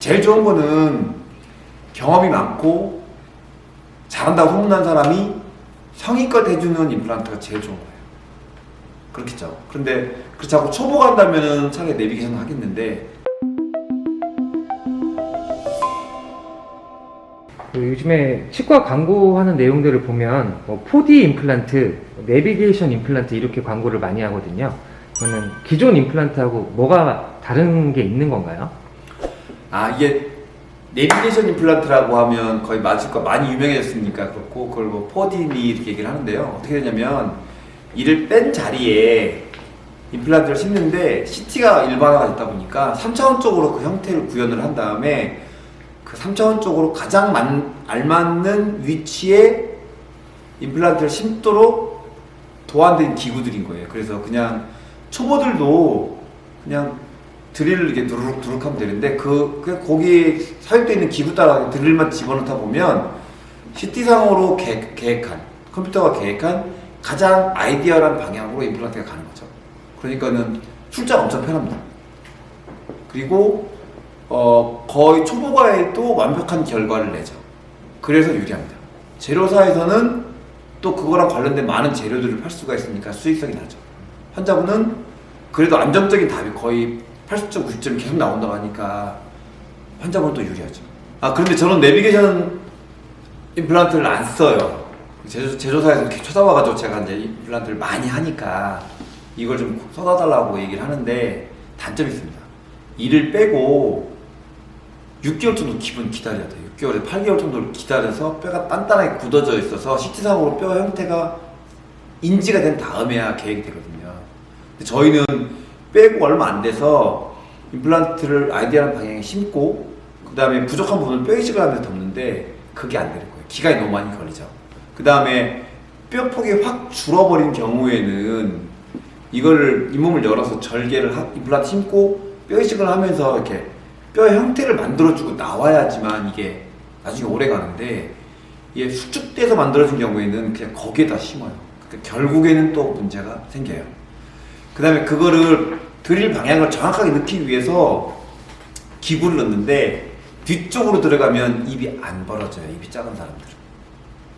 제일 좋은 거는 경험이 많고 잘한다고 소문난 사람이 성의껏 해주는 임플란트가 제일 좋은 거예요. 그렇겠죠. 그런데 그렇지 않고 초보 간다면은 차라리 내비게이션 하겠는데 그 요즘에 치과 광고하는 내용들을 보면 뭐 4D 임플란트, 내비게이션 임플란트 이렇게 광고를 많이 하거든요. 그러면 기존 임플란트하고 뭐가 다른 게 있는 건가요? 아 이게 내비게이션 임플란트라고 하면 거의 맞을 거 많이 유명해졌으니까 그렇고 그걸 뭐 4D 이렇게 얘기를 하는데요. 어떻게 되냐면 이를 뺀 자리에 임플란트를 심는데 CT가 일반화가 됐다 보니까 3차원 쪽으로 그 형태를 구현을 한 다음에 그 3차원 쪽으로 가장 만- 알맞는 위치에 임플란트를 심도록 도안된 기구들인 거예요. 그래서 그냥 초보들도 그냥 드릴을 이렇게 두루룩 두루룩 하면 되는데 그, 그 거기에 사용되어 있는 기구 따라 드릴만 집어넣다 보면 CT상으로 계획, 계획한 컴퓨터가 계획한 가장 아이디어한 방향으로 임플란트가 가는 거죠. 그러니까는 출장 엄청 편합니다. 그리고 어, 거의 초보가에도 완벽한 결과를 내죠. 그래서 유리합니다. 재료사에서는 또 그거랑 관련된 많은 재료들을 팔 수가 있으니까 수익성이 나죠. 환자분은 그래도 안정적인 답이 거의 80점, 90점이 계속 나온다고 하니까 환자분은 또 유리하죠. 아, 그런데 저는 내비게이션 임플란트를 안 써요. 제조, 제조사에서 이렇게 쳐다봐가지고 제가 이제 임플란트를 많이 하니까 이걸 좀 써다 달라고 얘기를 하는데 단점이 있습니다. 일을 빼고 6개월 정도 기분 기다려야 돼요. 6개월에 8개월 정도를 기다려서 뼈가 단단하게 굳어져 있어서 CT상으로 뼈 형태가 인지가 된 다음에야 계획이 되거든요. 저희는 빼고 얼마 안 돼서 임플란트를 아이디어한 방향에 심고 그 다음에 부족한 부분을 뼈 이식을 하면서 덮는데 그게 안 되는 거예요. 기간이 너무 많이 걸리죠. 그 다음에 뼈 폭이 확 줄어버린 경우에는 이거를 잇몸을 열어서 절개를 하, 임플란트 심고 뼈 이식을 하면서 이렇게 뼈 형태를 만들어주고 나와야지만 이게 나중에 오래 가는데 이게 수축돼서 만들어진 경우에는 그냥 거기에다 심어요. 그러니까 결국에는 또 문제가 생겨요. 그 다음에 그거를 드릴 방향을 정확하게 넣기 위해서 기구를 넣는데 뒤쪽으로 들어가면 입이 안 벌어져요. 입이 작은 사람들은.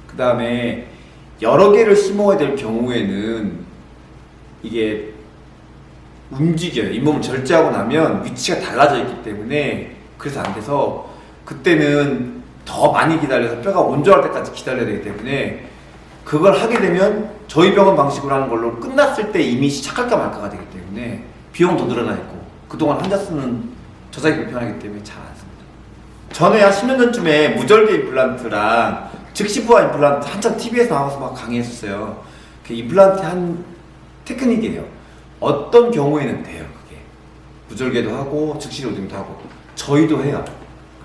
그 다음에 여러 개를 심어야 될 경우에는 이게 움직여요. 잇몸을 절제하고 나면 위치가 달라져 있기 때문에 그래서 안 돼서 그때는 더 많이 기다려서 뼈가 온전할 때까지 기다려야 되기 때문에 그걸 하게 되면 저희 병원 방식으로 하는 걸로 끝났을 때 이미 시작할까 말까가 되기 때문에 비용도 늘어나 있고 그동안 환자 수는 저장이 불편하기 때문에 잘 안 씁니다. 전에 한 10년 전쯤에 무절개 임플란트랑 즉시 부하 임플란트 한참 TV에서 나와서 막 강의했었어요. 그 임플란트 한 테크닉이에요. 어떤 경우에는 돼요, 그게. 무절개도 하고 즉시 로딩도 하고 저희도 해요.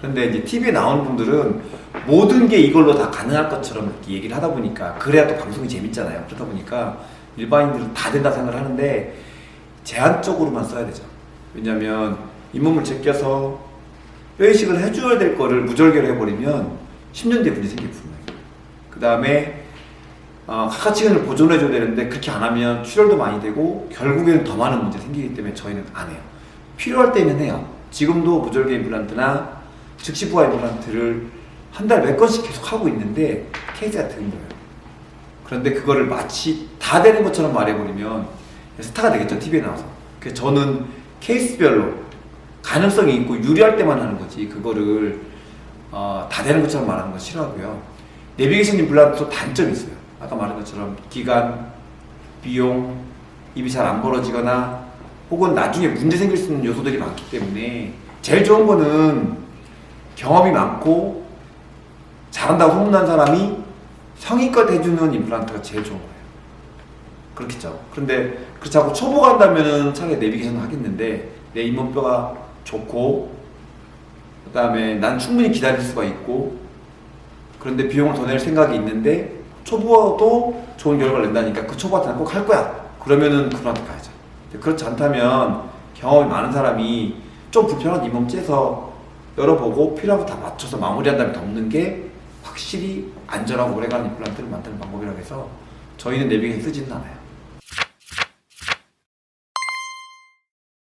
그런데 이제 TV에 나오는 분들은 모든 게 이걸로 다 가능할 것처럼 이렇게 얘기를 하다 보니까 그래야 또 방송이 재밌잖아요. 그러다 보니까 일반인들은 다 된다 생각을 하는데 제한적으로만 써야 되죠. 왜냐면 잇몸을 제껴서 뼈이식을 해줘야 될 거를 무절개로 해버리면 10년 뒤에 문제 생길 분명히. 그 다음에 어, 카카치근을 보존해줘야 되는데 그렇게 안 하면 출혈도 많이 되고 결국에는 더 많은 문제 생기기 때문에 저희는 안 해요. 필요할 때는 해요. 지금도 무절개 임플란트나 즉시 부하 임플란트를 한 달에 몇 건씩 계속 하고 있는데 케이스가 드는 거예요. 그런데 그거를 마치 다 되는 것처럼 말해버리면 스타가 되겠죠 TV에 나와서. 그래서 저는 케이스별로 가능성이 있고 유리할 때만 하는 거지 그거를 어, 다 되는 것처럼 말하는 건 싫어하고요. 내비게이션 임플란트도 단점이 있어요. 아까 말한 것처럼 기간, 비용, 입이 잘 안 벌어지거나 혹은 나중에 문제 생길 수 있는 요소들이 많기 때문에 제일 좋은 거는 경험이 많고 잘한다고 소문난 사람이 성의껏 해주는 임플란트가 제일 좋은 거예요. 그렇겠죠. 그런데 그렇지 않고 초보 간다면은 차라리 내비게이션 하겠는데 내 잇몸뼈가 좋고 그다음에 난 충분히 기다릴 수가 있고 그런데 비용을 더 낼 생각이 있는데 초보도 좋은 결과를 낸다니까 그 초보한테 는 꼭 할 거야. 그러면은 그분한테 가야죠. 그렇지 않다면 경험이 많은 사람이 좀 불편한 잇몸 째서 열어보고 필요한 거다 맞춰서 마무리한 다음에 덮는 게 확실히 안전하고 오래가는 임플란트를 만드는 방법이라고 해서 저희는 내비게이션 쓰지는 않아요.